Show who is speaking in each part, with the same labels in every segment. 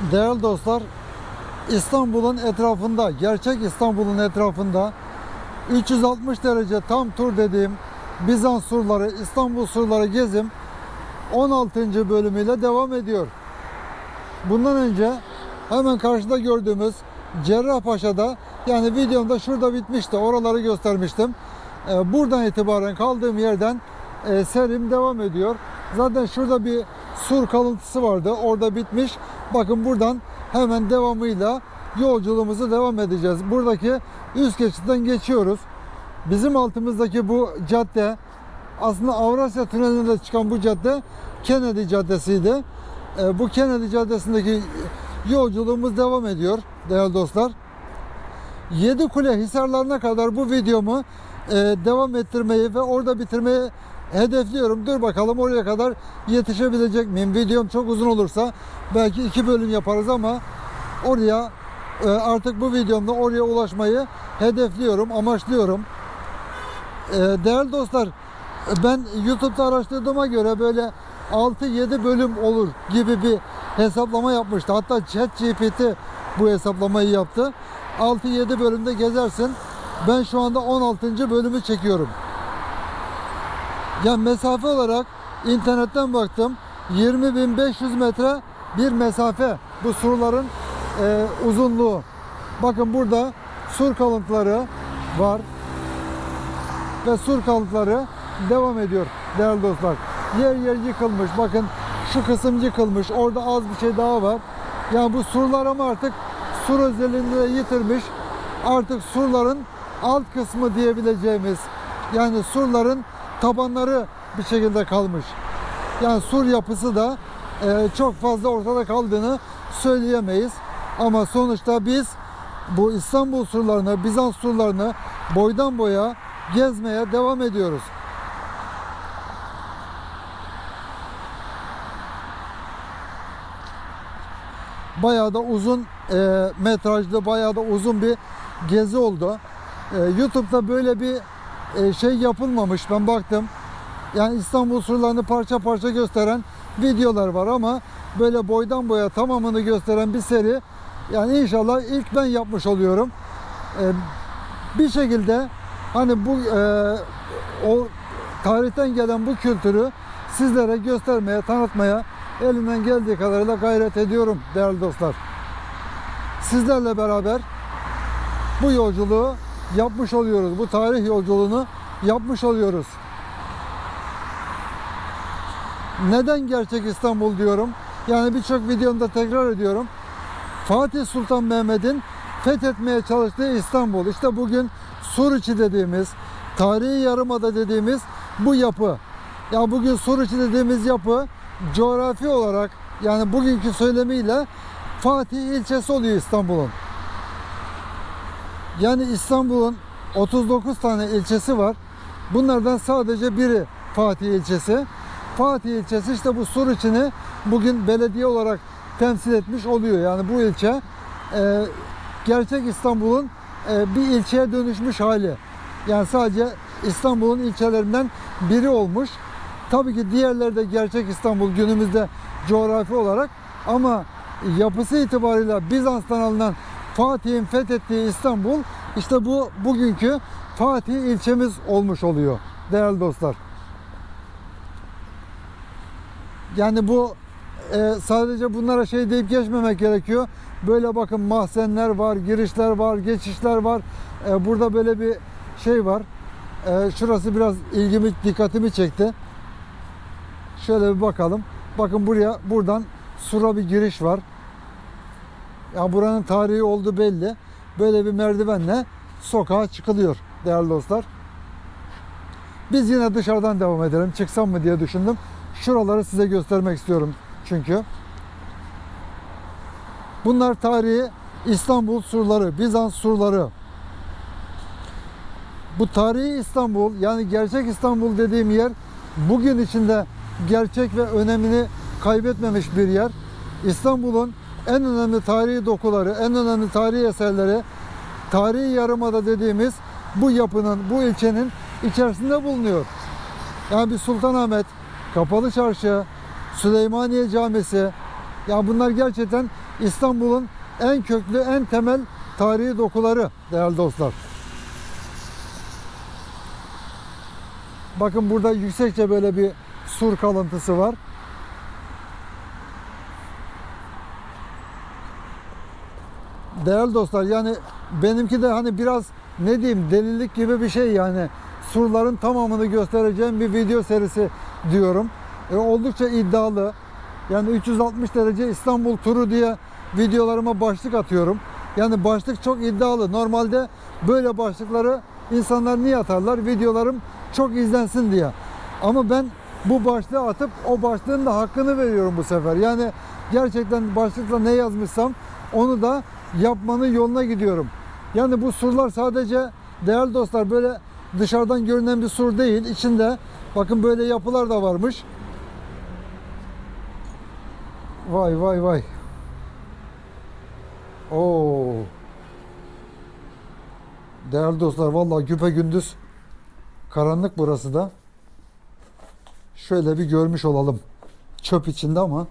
Speaker 1: Değerli dostlar, İstanbul'un etrafında, gerçek İstanbul'un etrafında 360 derece tam tur dediğim Bizans surları, İstanbul surları gezim 16. bölümüyle devam ediyor. Bundan önce hemen karşıda gördüğümüz Cerrahpaşa'da yani videomda şurada bitmişti. Oraları göstermiştim. Ee, Buradan itibaren kaldığım yerden e, serim devam ediyor. Zaten şurada bir sur kalıntısı vardı. Orada bitmiş. Bakın buradan hemen devamıyla yolculuğumuzu devam edeceğiz. Buradaki üst geçitten geçiyoruz. Bizim altımızdaki bu cadde aslında Avrasya Tüneli'nde çıkan bu cadde Kennedy Caddesi'ydi. E, bu Kennedy Caddesi'ndeki yolculuğumuz devam ediyor değerli dostlar. Yedi Kule Hisarlarına kadar bu videomu e, devam ettirmeyi ve orada bitirmeyi hedefliyorum. Dur bakalım oraya kadar yetişebilecek miyim? Videom çok uzun olursa belki iki bölüm yaparız ama oraya e, artık bu videomda oraya ulaşmayı hedefliyorum, amaçlıyorum. E, değerli dostlar ben YouTube'da araştırdığıma göre böyle 6-7 bölüm olur gibi bir hesaplama yapmıştı. Hatta ChatGPT bu hesaplamayı yaptı. 6-7 bölümde gezersin. Ben şu anda 16. bölümü çekiyorum. Yani mesafe olarak internetten baktım. 20.500 metre bir mesafe bu surların e, uzunluğu. Bakın burada sur kalıntıları var ve sur kalıntıları devam ediyor değerli dostlar. Yer yer yıkılmış. Bakın şu kısım yıkılmış. Orada az bir şey daha var. Yani bu surlar ama artık sur özelliğini de yitirmiş. Artık surların alt kısmı diyebileceğimiz yani surların tabanları bir şekilde kalmış. Yani sur yapısı da e, çok fazla ortada kaldığını söyleyemeyiz. Ama sonuçta biz bu İstanbul surlarını, Bizans surlarını boydan boya gezmeye devam ediyoruz. Bayağı da uzun e, metrajlı, bayağı da uzun bir gezi oldu. E, YouTube'da böyle bir e, şey yapılmamış. Ben baktım. Yani İstanbul surlarını parça parça gösteren videolar var ama böyle boydan boya tamamını gösteren bir seri yani inşallah ilk ben yapmış oluyorum. E, bir şekilde hani bu e, o tarihten gelen bu kültürü sizlere göstermeye, tanıtmaya elimden geldiği kadarıyla gayret ediyorum değerli dostlar. Sizlerle beraber bu yolculuğu yapmış oluyoruz. Bu tarih yolculuğunu yapmış oluyoruz. Neden gerçek İstanbul diyorum? Yani birçok videomda tekrar ediyorum. Fatih Sultan Mehmet'in fethetmeye çalıştığı İstanbul. İşte bugün Suriçi dediğimiz, tarihi yarımada dediğimiz bu yapı. Ya bugün Suriçi dediğimiz yapı coğrafi olarak yani bugünkü söylemiyle Fatih ilçesi oluyor İstanbul'un. Yani İstanbul'un 39 tane ilçesi var. Bunlardan sadece biri Fatih ilçesi. Fatih ilçesi işte bu Suriçi'ni bugün belediye olarak temsil etmiş oluyor. Yani bu ilçe e, gerçek İstanbul'un e, bir ilçeye dönüşmüş hali. Yani sadece İstanbul'un ilçelerinden biri olmuş. Tabii ki diğerleri de gerçek İstanbul günümüzde coğrafi olarak ama yapısı itibarıyla Bizans'tan alınan Fatih'in fethettiği İstanbul işte bu bugünkü Fatih ilçemiz olmuş oluyor değerli dostlar. Yani bu e, sadece bunlara şey deyip geçmemek gerekiyor. Böyle bakın mahzenler var, girişler var, geçişler var. E, burada böyle bir şey var. E, şurası biraz ilgimi, dikkatimi çekti. Şöyle bir bakalım. Bakın buraya buradan sura bir giriş var. Ya buranın tarihi olduğu belli. Böyle bir merdivenle sokağa çıkılıyor değerli dostlar. Biz yine dışarıdan devam edelim. Çıksam mı diye düşündüm. Şuraları size göstermek istiyorum çünkü. Bunlar tarihi İstanbul surları, Bizans surları. Bu tarihi İstanbul yani gerçek İstanbul dediğim yer bugün içinde gerçek ve önemini kaybetmemiş bir yer. İstanbul'un en önemli tarihi dokuları, en önemli tarihi eserleri tarihi yarımada dediğimiz bu yapının, bu ilçenin içerisinde bulunuyor. Yani bir Sultanahmet, Kapalı Çarşı, Süleymaniye Camisi, Ya bunlar gerçekten İstanbul'un en köklü, en temel tarihi dokuları değerli dostlar. Bakın burada yüksekçe böyle bir sur kalıntısı var. Değerli dostlar yani benimki de hani biraz ne diyeyim delilik gibi bir şey yani surların tamamını göstereceğim bir video serisi diyorum. E, oldukça iddialı. Yani 360 derece İstanbul turu diye videolarıma başlık atıyorum. Yani başlık çok iddialı. Normalde böyle başlıkları insanlar niye atarlar? Videolarım çok izlensin diye. Ama ben bu başlığı atıp o başlığın da hakkını veriyorum bu sefer. Yani gerçekten başlıkla ne yazmışsam onu da yapmanın yoluna gidiyorum. Yani bu surlar sadece değerli dostlar böyle dışarıdan görünen bir sur değil. İçinde bakın böyle yapılar da varmış. Vay vay vay. Oo. Değerli dostlar vallahi güpe gündüz karanlık burası da. Şöyle bir görmüş olalım. Çöp içinde ama.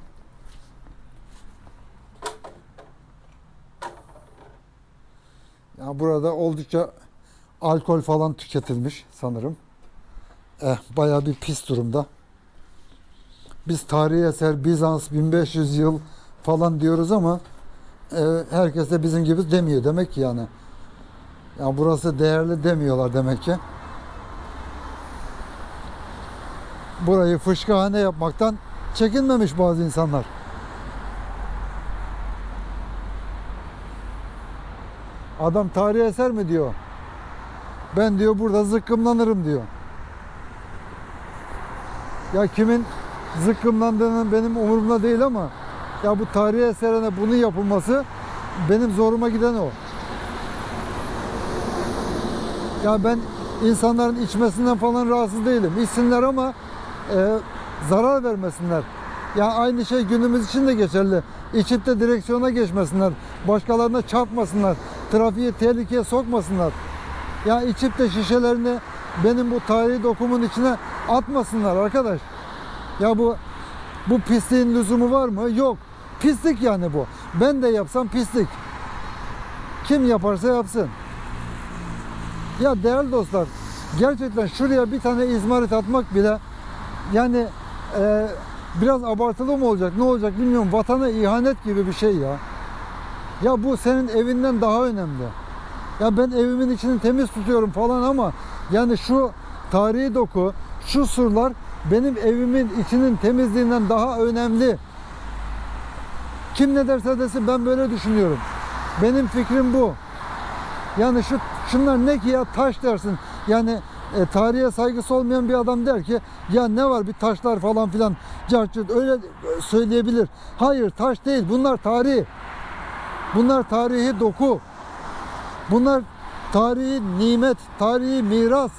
Speaker 1: Ya burada oldukça alkol falan tüketilmiş sanırım. Eh, bayağı bir pis durumda. Biz tarihi eser Bizans 1500 yıl falan diyoruz ama e, herkes de bizim gibi demiyor demek ki yani. Ya burası değerli demiyorlar demek ki. Burayı fışkahane yapmaktan çekinmemiş bazı insanlar. Adam tarihi eser mi diyor. Ben diyor burada zıkkımlanırım diyor. Ya kimin zıkkımlandığının benim umurumda değil ama ya bu tarihi eserine bunun yapılması benim zoruma giden o. Ya ben insanların içmesinden falan rahatsız değilim. İçsinler ama e, zarar vermesinler. Ya aynı şey günümüz için de geçerli. İçip de direksiyona geçmesinler. Başkalarına çarpmasınlar. Trafiği tehlikeye sokmasınlar. Ya içip de şişelerini benim bu tarihi dokumun içine atmasınlar arkadaş. Ya bu bu pisliğin lüzumu var mı? Yok. Pislik yani bu. Ben de yapsam pislik. Kim yaparsa yapsın. Ya değerli dostlar, gerçekten şuraya bir tane izmarit atmak bile yani e, biraz abartılı mı olacak, ne olacak bilmiyorum. Vatana ihanet gibi bir şey ya. Ya bu senin evinden daha önemli. Ya ben evimin içini temiz tutuyorum falan ama yani şu tarihi doku, şu surlar benim evimin içinin temizliğinden daha önemli. Kim ne derse desin ben böyle düşünüyorum. Benim fikrim bu. Yani şu şunlar ne ki ya taş dersin. Yani e, tarihe saygısı olmayan bir adam der ki ya ne var bir taşlar falan filan carçurt öyle söyleyebilir. Hayır taş değil bunlar tarih. Bunlar tarihi doku. Bunlar tarihi nimet, tarihi miras.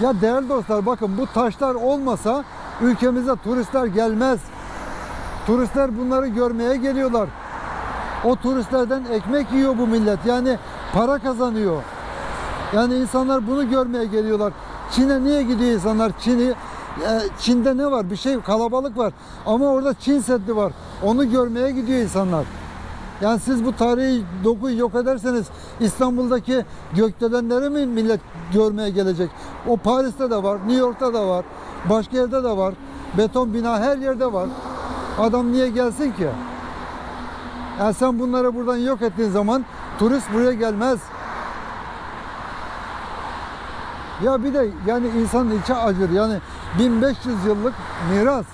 Speaker 1: Ya değerli dostlar bakın bu taşlar olmasa ülkemize turistler gelmez. Turistler bunları görmeye geliyorlar. O turistlerden ekmek yiyor bu millet. Yani para kazanıyor. Yani insanlar bunu görmeye geliyorlar. Çin'e niye gidiyor insanlar? Çin'i Çin'de ne var? Bir şey kalabalık var. Ama orada Çin Seddi var. Onu görmeye gidiyor insanlar. Yani siz bu tarihi dokuyu yok ederseniz İstanbul'daki gökdelenleri mi millet görmeye gelecek? O Paris'te de var, New York'ta da var, başka yerde de var. Beton bina her yerde var. Adam niye gelsin ki? Yani sen bunları buradan yok ettiğin zaman turist buraya gelmez. Ya bir de yani insanın içi acır. Yani 1500 yıllık miras.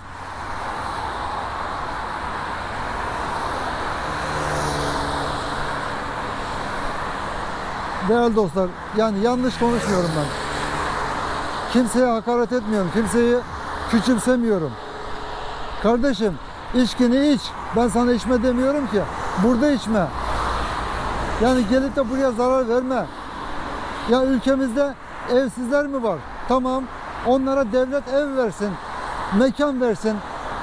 Speaker 1: Değerli dostlar, yani yanlış konuşmuyorum ben. Kimseye hakaret etmiyorum, kimseyi küçümsemiyorum. Kardeşim, içkini iç. Ben sana içme demiyorum ki. Burada içme. Yani gelip de buraya zarar verme. Ya ülkemizde evsizler mi var? Tamam. Onlara devlet ev versin. Mekan versin.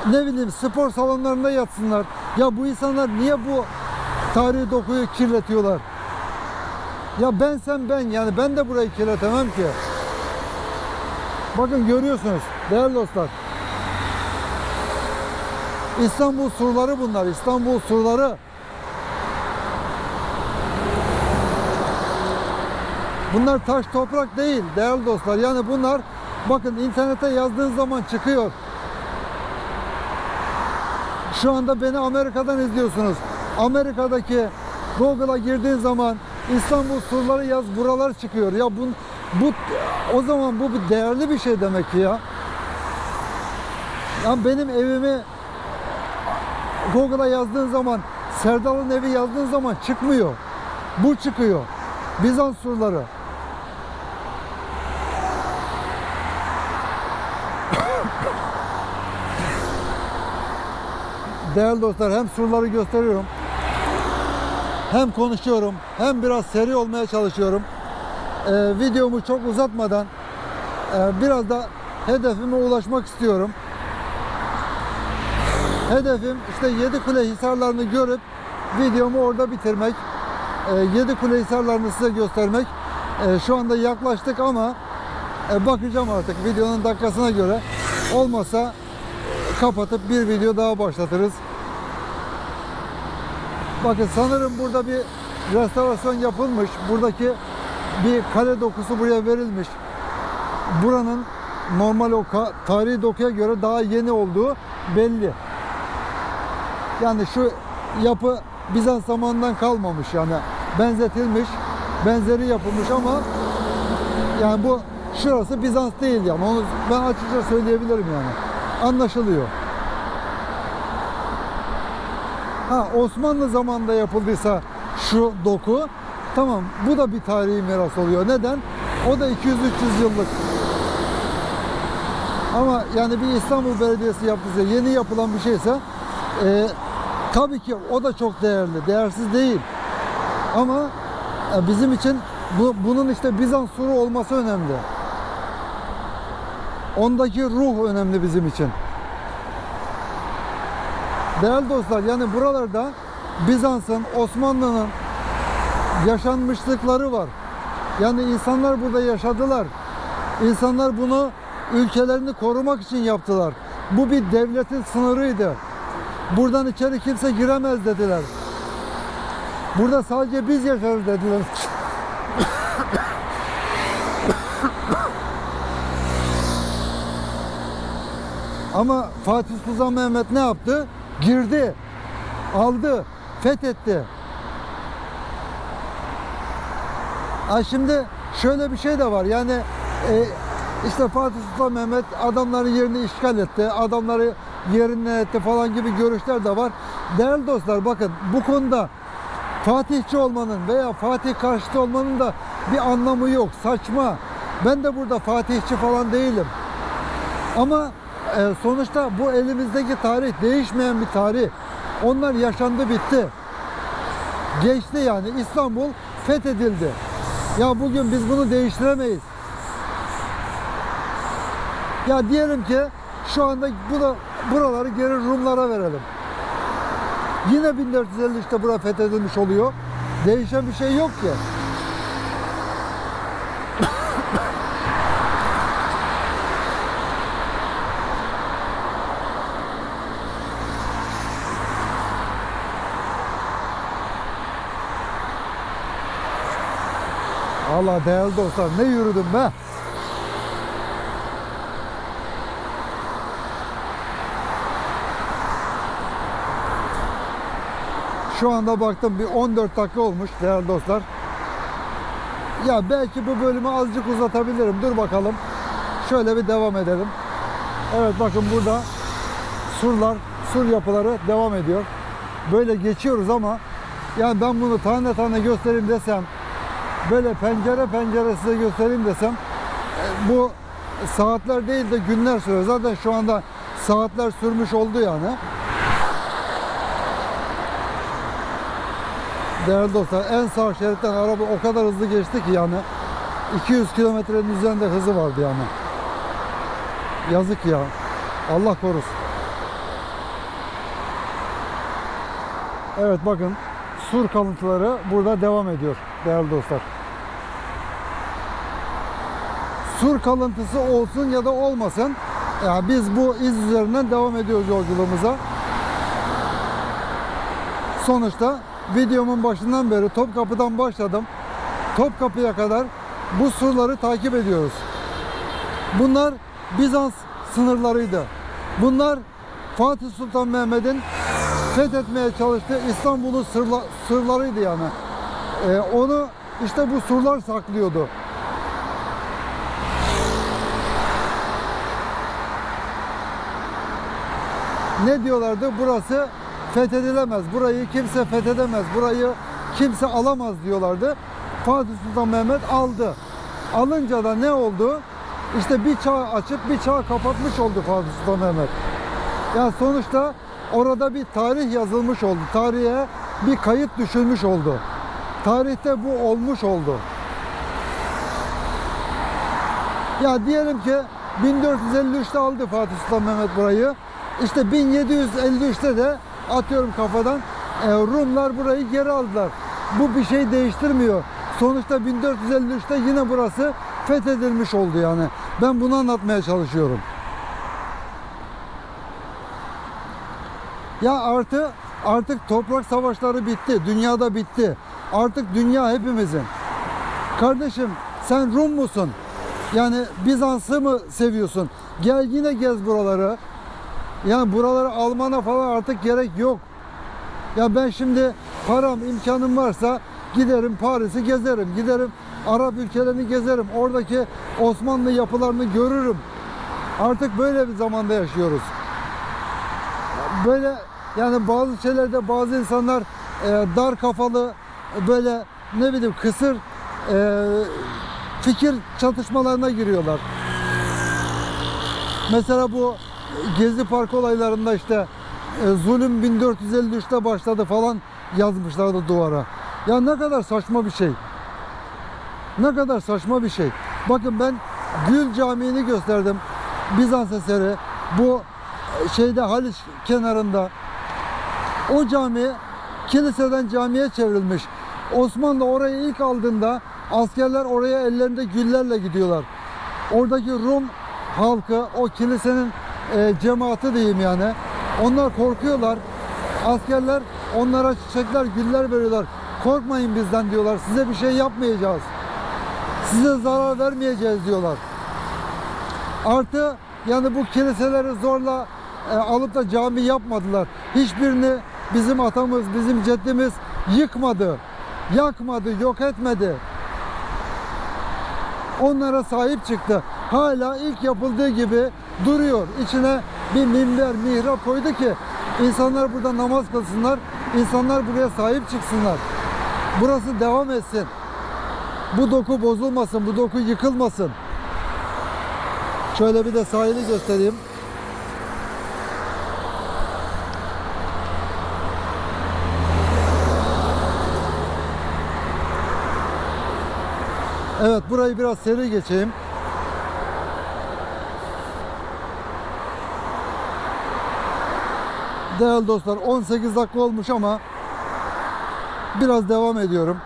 Speaker 1: Ne bileyim spor salonlarında yatsınlar. Ya bu insanlar niye bu tarihi dokuyu kirletiyorlar? Ya ben sen ben yani ben de burayı kirletemem ki. Bakın görüyorsunuz değerli dostlar. İstanbul surları bunlar. İstanbul surları. Bunlar taş toprak değil değerli dostlar. Yani bunlar bakın internete yazdığın zaman çıkıyor. Şu anda beni Amerika'dan izliyorsunuz. Amerika'daki Google'a girdiğin zaman İstanbul surları yaz buralar çıkıyor. Ya bu, bu o zaman bu bir değerli bir şey demek ki ya. Ya benim evimi Google'a yazdığın zaman Serdal'ın evi yazdığın zaman çıkmıyor. Bu çıkıyor. Bizans surları. Değerli dostlar hem surları gösteriyorum hem konuşuyorum hem biraz seri olmaya çalışıyorum. Ee, videomu çok uzatmadan e, biraz da hedefime ulaşmak istiyorum. Hedefim işte Yedikule Hisarlarını görüp videomu orada bitirmek. E, Yedikule Hisarlarını size göstermek. E, şu anda yaklaştık ama e, bakacağım artık videonun dakikasına göre. Olmasa kapatıp bir video daha başlatırız. Bakın sanırım burada bir restorasyon yapılmış. Buradaki bir kale dokusu buraya verilmiş. Buranın normal o tarihi dokuya göre daha yeni olduğu belli. Yani şu yapı Bizans zamanından kalmamış yani benzetilmiş, benzeri yapılmış ama yani bu şurası Bizans değil yani onu ben açıkça söyleyebilirim yani. Anlaşılıyor. Ha Osmanlı zamanında yapıldıysa şu doku tamam bu da bir tarihi miras oluyor. Neden? O da 200-300 yıllık. Ama yani bir İstanbul Belediyesi yaptıysa yeni yapılan bir şeyse e, tabii ki o da çok değerli. Değersiz değil. Ama e, bizim için bu, bunun işte Bizans suru olması önemli. Ondaki ruh önemli bizim için. Değerli dostlar yani buralarda Bizans'ın, Osmanlı'nın yaşanmışlıkları var. Yani insanlar burada yaşadılar. İnsanlar bunu ülkelerini korumak için yaptılar. Bu bir devletin sınırıydı. Buradan içeri kimse giremez dediler. Burada sadece biz yaşarız dediler. Ama Fatih Sultan Mehmet ne yaptı? Girdi, aldı, fethetti. Ha şimdi şöyle bir şey de var. Yani e, işte Fatih Sultan Mehmet adamların yerini işgal etti, adamları yerinden etti falan gibi görüşler de var. Değerli dostlar bakın bu konuda Fatihçi olmanın veya Fatih karşıtı olmanın da bir anlamı yok. Saçma. Ben de burada Fatihçi falan değilim. Ama e, sonuçta bu elimizdeki tarih değişmeyen bir tarih. Onlar yaşandı bitti. Geçti yani İstanbul fethedildi. Ya bugün biz bunu değiştiremeyiz. Ya diyelim ki şu anda bu da buraları geri Rumlara verelim. Yine 1453'te bura fethedilmiş oluyor. Değişen bir şey yok ki. Allah değerli dostlar ne yürüdüm be. Şu anda baktım bir 14 dakika olmuş değerli dostlar. Ya belki bu bölümü azıcık uzatabilirim. Dur bakalım. Şöyle bir devam edelim. Evet bakın burada surlar, sur yapıları devam ediyor. Böyle geçiyoruz ama yani ben bunu tane tane göstereyim desem böyle pencere pencere size göstereyim desem e, bu saatler değil de günler sürer. Zaten şu anda saatler sürmüş oldu yani. Değerli dostlar en sağ şeritten araba o kadar hızlı geçti ki yani 200 kilometrenin üzerinde hızı vardı yani. Yazık ya. Allah korusun. Evet bakın sur kalıntıları burada devam ediyor değerli dostlar. Sur kalıntısı olsun ya da olmasın. Ya biz bu iz üzerinden devam ediyoruz yolculuğumuza. Sonuçta videomun başından beri Topkapı'dan başladım. Topkapı'ya kadar bu surları takip ediyoruz. Bunlar Bizans sınırlarıydı. Bunlar Fatih Sultan Mehmet'in fethetmeye çalıştığı İstanbul'un sırla, sırlarıydı yani. Ee, onu işte bu surlar saklıyordu. Ne diyorlardı? Burası fethedilemez. Burayı kimse fethedemez. Burayı kimse alamaz diyorlardı. Fatih Sultan Mehmet aldı. Alınca da ne oldu? İşte bir çağ açıp bir çağ kapatmış oldu Fatih Sultan Mehmet. Yani sonuçta orada bir tarih yazılmış oldu. Tarihe bir kayıt düşülmüş oldu. Tarihte bu olmuş oldu. Ya diyelim ki 1453'te aldı Fatih Sultan Mehmet burayı. İşte 1753'te de atıyorum kafadan e, Rumlar burayı geri aldılar. Bu bir şey değiştirmiyor. Sonuçta 1453'te yine burası fethedilmiş oldu yani. Ben bunu anlatmaya çalışıyorum. Ya artı artık toprak savaşları bitti. Dünyada bitti. Artık dünya hepimizin. Kardeşim sen Rum musun? Yani Bizans'ı mı seviyorsun? Gel yine gez buraları. Yani buraları almana falan artık gerek yok. Ya ben şimdi param, imkanım varsa giderim Paris'i gezerim. Giderim Arap ülkelerini gezerim. Oradaki Osmanlı yapılarını görürüm. Artık böyle bir zamanda yaşıyoruz. Böyle yani bazı şeylerde bazı insanlar e, dar kafalı böyle ne bileyim kısır e, fikir çatışmalarına giriyorlar. Mesela bu Gezi Park olaylarında işte e, zulüm 1453'te başladı falan yazmışlardı duvara. Ya ne kadar saçma bir şey. Ne kadar saçma bir şey. Bakın ben Gül Camii'ni gösterdim. Bizans eseri. Bu şeyde Haliç kenarında. O cami kiliseden camiye çevrilmiş. Osmanlı orayı ilk aldığında askerler oraya ellerinde güllerle gidiyorlar. Oradaki Rum halkı o kilisenin e, cemaati diyeyim yani. Onlar korkuyorlar. Askerler onlara çiçekler, güller veriyorlar. Korkmayın bizden diyorlar. Size bir şey yapmayacağız. Size zarar vermeyeceğiz diyorlar. Artı yani bu kiliseleri zorla e, alıp da cami yapmadılar. Hiçbirini bizim atamız, bizim ceddimiz yıkmadı. Yakmadı, yok etmedi. Onlara sahip çıktı. Hala ilk yapıldığı gibi duruyor. İçine bir minber, mihrap koydu ki insanlar burada namaz kılsınlar. insanlar buraya sahip çıksınlar. Burası devam etsin. Bu doku bozulmasın, bu doku yıkılmasın. Şöyle bir de sahili göstereyim. Evet burayı biraz seri geçeyim. Değerli dostlar 18 dakika olmuş ama biraz devam ediyorum.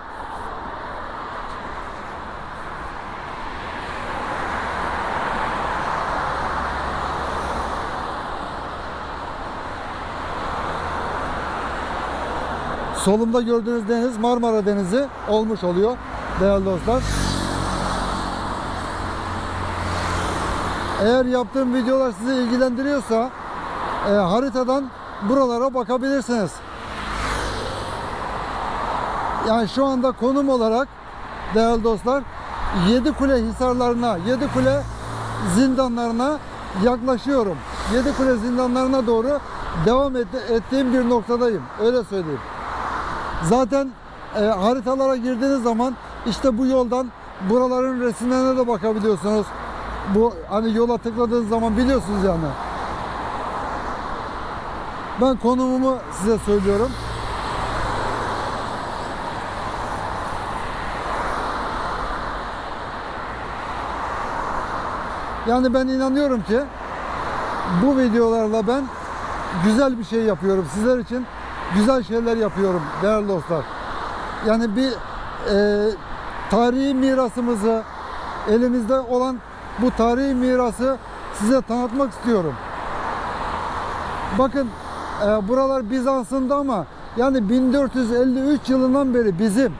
Speaker 1: Solumda gördüğünüz deniz Marmara Denizi olmuş oluyor değerli dostlar. Eğer yaptığım videolar sizi ilgilendiriyorsa e, haritadan buralara bakabilirsiniz. Yani şu anda konum olarak değerli dostlar Yedikule hisarlarına, Yedikule zindanlarına yaklaşıyorum. Yedikule zindanlarına doğru devam et, ettiğim bir noktadayım. Öyle söyleyeyim. Zaten e, haritalara girdiğiniz zaman işte bu yoldan buraların resimlerine de bakabiliyorsunuz. Bu hani yola tıkladığınız zaman biliyorsunuz yani. Ben konumumu size söylüyorum. Yani ben inanıyorum ki bu videolarla ben güzel bir şey yapıyorum. Sizler için güzel şeyler yapıyorum değerli dostlar. Yani bir e, tarihi mirasımızı elimizde olan bu tarihi mirası size tanıtmak istiyorum. Bakın e, buralar Bizans'ında ama Yani 1453 yılından beri bizim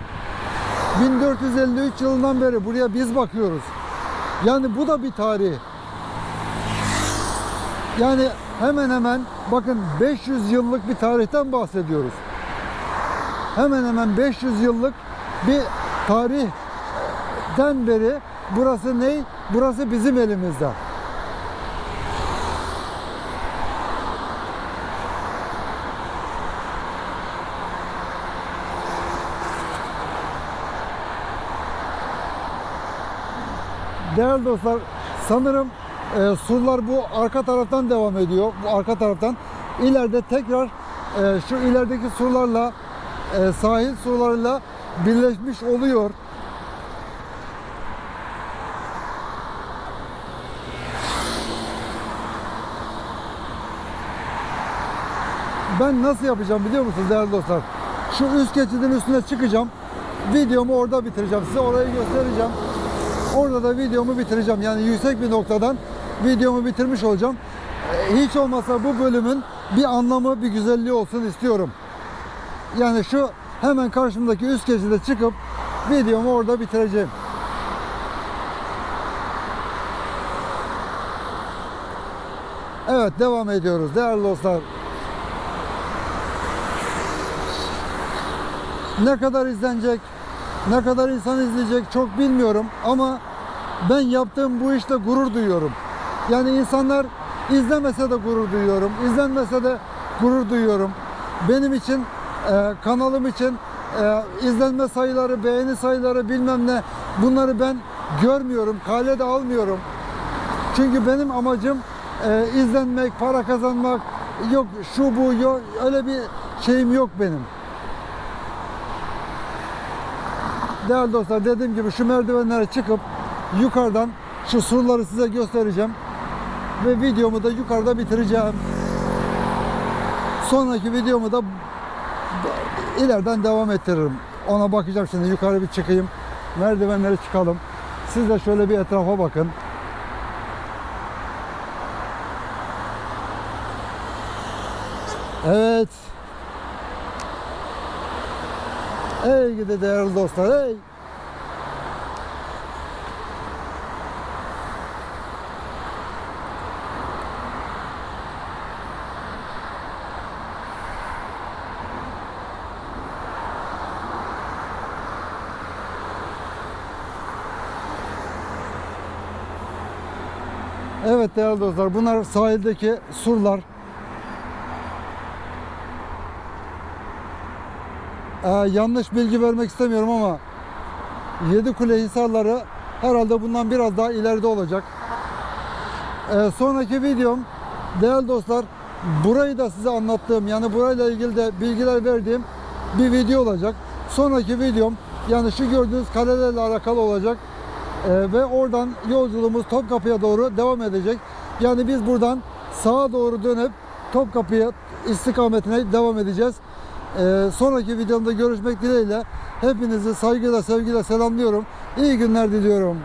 Speaker 1: 1453 yılından beri buraya biz bakıyoruz. Yani bu da bir tarih. Yani hemen hemen bakın 500 yıllık bir tarihten bahsediyoruz. Hemen hemen 500 yıllık bir tarihten beri burası ne? Burası bizim elimizde. Değerli dostlar, sanırım e, surlar bu arka taraftan devam ediyor. Bu arka taraftan. İleride tekrar e, şu ilerideki surlarla e, sahil surlarıyla birleşmiş oluyor. Ben nasıl yapacağım biliyor musunuz değerli dostlar? Şu üst geçidin üstüne çıkacağım. Videomu orada bitireceğim. Size orayı göstereceğim. Orada da videomu bitireceğim. Yani yüksek bir noktadan videomu bitirmiş olacağım. Ee, Hiç olmazsa bu bölümün bir anlamı, bir güzelliği olsun istiyorum. Yani şu hemen karşımdaki üst geçide çıkıp videomu orada bitireceğim. Evet devam ediyoruz değerli dostlar. Ne kadar izlenecek, ne kadar insan izleyecek çok bilmiyorum ama ben yaptığım bu işte gurur duyuyorum. Yani insanlar izlemese de gurur duyuyorum, izlenmese de gurur duyuyorum. Benim için, e, kanalım için e, izlenme sayıları, beğeni sayıları bilmem ne bunları ben görmüyorum, kale de almıyorum. Çünkü benim amacım e, izlenmek, para kazanmak, yok şu bu, yok öyle bir şeyim yok benim. Değerli dostlar dediğim gibi şu merdivenlere çıkıp yukarıdan şu surları size göstereceğim. Ve videomu da yukarıda bitireceğim. Sonraki videomu da ileriden devam ettiririm. Ona bakacağım şimdi yukarı bir çıkayım. Merdivenlere çıkalım. Siz de şöyle bir etrafa bakın. Evet. Gidi değerli dostlar ey. Evet değerli dostlar bunlar sahildeki surlar. Ee, yanlış bilgi vermek istemiyorum ama Yedikule Hisarları herhalde bundan biraz daha ileride olacak. Ee, sonraki videom değerli dostlar burayı da size anlattığım yani burayla ilgili de bilgiler verdiğim bir video olacak. Sonraki videom yani şu gördüğünüz kalelerle alakalı olacak. Ee, ve oradan yolculuğumuz Topkapı'ya doğru devam edecek. Yani biz buradan sağa doğru dönüp Topkapı'ya istikametine devam edeceğiz. Ee, sonraki videomda görüşmek dileğiyle hepinizi saygıyla sevgiyle selamlıyorum. İyi günler diliyorum.